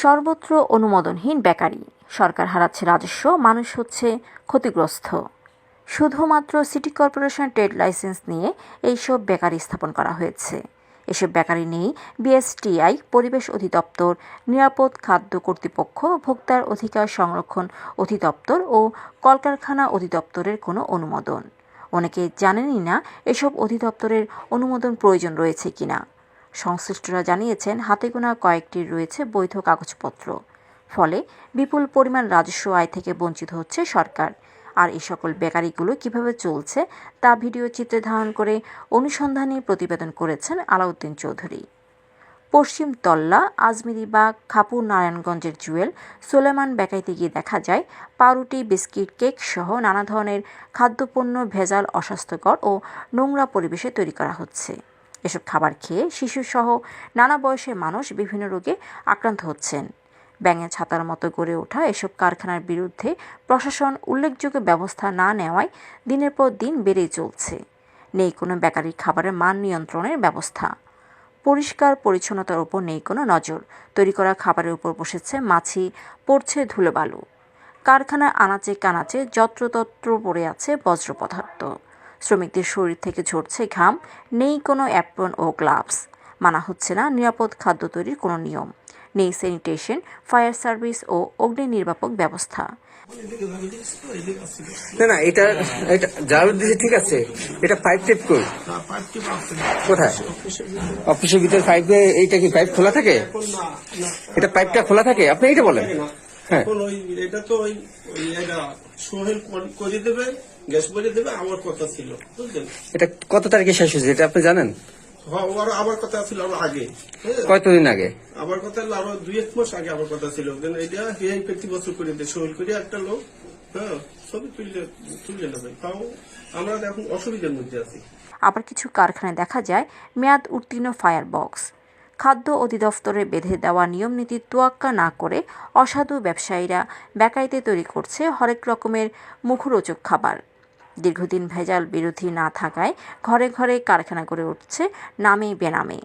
সর্বত্র অনুমোদনহীন বেকারি। সরকার হারাচ্ছে রাজস্ব, মানুষ হচ্ছে ক্ষতিগ্রস্ত। শুধুমাত্র সিটি কর্পোরেশন ট্রেড লাইসেন্স নিয়ে এইসব বেকারি স্থাপন করা হয়েছে। এসব বেকারি নেই বিএসটিআই, পরিবেশ অধিদপ্তর, নিরাপদ খাদ্য কর্তৃপক্ষ, ভোক্তার অধিকার সংরক্ষণ অধিদপ্তর ও কলকারখানা অধিদপ্তরের কোনো অনুমোদন। অনেকে জানেনই না এসব অধিদপ্তরের অনুমোদন প্রয়োজন রয়েছে কিনা। সংশ্লিষ্টরা জানিয়েছেন, হাতে গোনা কয়েকটির রয়েছে বৈধ কাগজপত্র। ফলে বিপুল পরিমাণ রাজস্ব আয় থেকে বঞ্চিত হচ্ছে সরকার। আর এই সকল বেকারিগুলো কীভাবে চলছে, তা ভিডিও চিত্রে ধারণ করে অনুসন্ধানী প্রতিবেদন করেছেন আলাউদ্দিন চৌধুরী। পশ্চিম তল্লা আজমিরি আজমিরিবাগ খাপুর নারায়ণগঞ্জের জুয়েল, সোলেমান বেকারিতে গিয়ে দেখা যায়, পাউরুটি, বিস্কিট, কেক সহ নানা ধরনের খাদ্যপণ্য ভেজাল, অস্বাস্থ্যকর ও নোংরা পরিবেশে তৈরি করা হচ্ছে। এসব খাবার খেয়ে শিশুসহ নানা বয়সের মানুষ বিভিন্ন রোগে আক্রান্ত হচ্ছেন। ব্যাঙের ছাতার মতো গড়ে ওঠা এসব কারখানার বিরুদ্ধে প্রশাসন উল্লেখযোগ্য ব্যবস্থা না নেওয়ায় দিনের পর দিন বেড়েই চলছে। নেই কোনো বেকারি খাবারের মান নিয়ন্ত্রণের ব্যবস্থা। পরিষ্কার পরিচ্ছন্নতার উপর নেই কোনো নজর। তৈরি করা খাবারের উপর বসেছে মাছি, পড়ছে ধুলোবালু। কারখানার আনাচে কানাচে যত্রতত্র পড়ে আছে বজ্র পদার্থ। শ্রমিকদের শরীর থেকে ঝরছে ঘাম নেই কোনো অ্যাপ্রন ও গ্লাভস। মানা হচ্ছে না নিরাপদ খাদ্য তৈরির কোনো নিয়ম। নেই স্যানিটেশন ফায়ার সার্ভিস ও অগ্নি নির্বাপক ব্যবস্থা। না না এটা এটা জাল দিছে ঠিক আছে এটা পাইপ টেপ কই কোথায়? অফিসের ভিতরে পাইপ এইটা কি পাইপ খোলা থাকে? এটা পাইপটা খোলা থাকে? আপনি এইটা বলেন। হ্যাঁ। এটা তো ওই ওই এটা সোহেল কর- করে দেবে গ্যাস করে দেবে আমার কথা ছিল বুঝলেন? এটা কত তারিখে শেষ হয়েছে এটা আপনি জানেন? ওর আমার কথা ছিল আরও আগে হ্যাঁ, কতদিন আগে? আমার কথা হলো আরও দুই এক মাস আগে আমার কথা ছিল এটা এই প্রতি বছর করে দেয় সোহেল করে একটা লোক হ্যাঁ ছবি তুললে তুললে নেবে। তাও আমরা এখন অসুবিধার মধ্যে আছি। আবার কিছু কারখানায় দেখা যায় মেয়াদ উত্তীর্ণ ফায়ার বক্স খাদ্য অধিদপ্তরে বেঁধে দেওয়া নিয়ম নীতি তোয়াক্কা না করে অসাধু ব্যবসায়ীরা বেকারিতে তৈরি করছে হরেক রকমের মুখরোচক খাবার। দীর্ঘদিন ভেজাল বিরোধী না থাকায় ঘরে ঘরে কারখানা গড়ে উঠছে নামে বেনামে।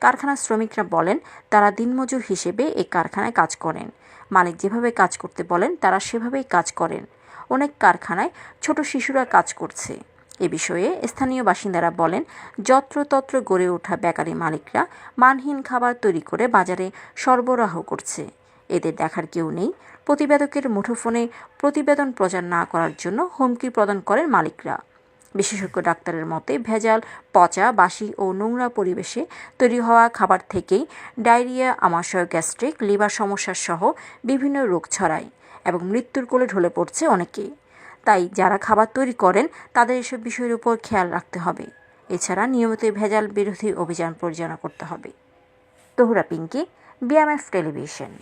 কারখানার শ্রমিকরা বলেন, তারা দিনমজুর হিসেবে এই কারখানায় কাজ করেন। মালিক যেভাবে কাজ করতে বলেন, তারা সেভাবেই কাজ করেন। অনেক কারখানায় ছোট শিশুরা কাজ করছে। এ বিষয়ে স্থানীয় বাসিন্দারা বলেন, যত্রতত্র গড়ে ওঠা বেকারি মালিকরা মানহীন খাবার তৈরি করে বাজারে সরবরাহ করছে। এদের দেখার কেউ নেই। প্রতিবেদকের মুঠোফোনে প্রতিবেদন প্রচার না করার জন্য হুমকি প্রদান করেন মালিকরা। বিশেষজ্ঞ ডাক্তারের মতে, ভেজাল, পচা, বাসি ও নোংরা পরিবেশে তৈরি হওয়া খাবার থেকেই ডায়রিয়া, আমাশয়, গ্যাস্ট্রিক, লিভার সমস্যা সহ বিভিন্ন রোগ ছড়ায় এবং মৃত্যুর কোলে ঢলে পড়ছে অনেকেই। তাই যারা খাবার তৈরি করেন, তাদের এসব বিষয়ের উপর খেয়াল রাখতে হবে। এছাড়া নিয়মিত ভেজাল বিরোধী অভিযান পরিচালনা করতে হবে। Tahura Pinki BMF television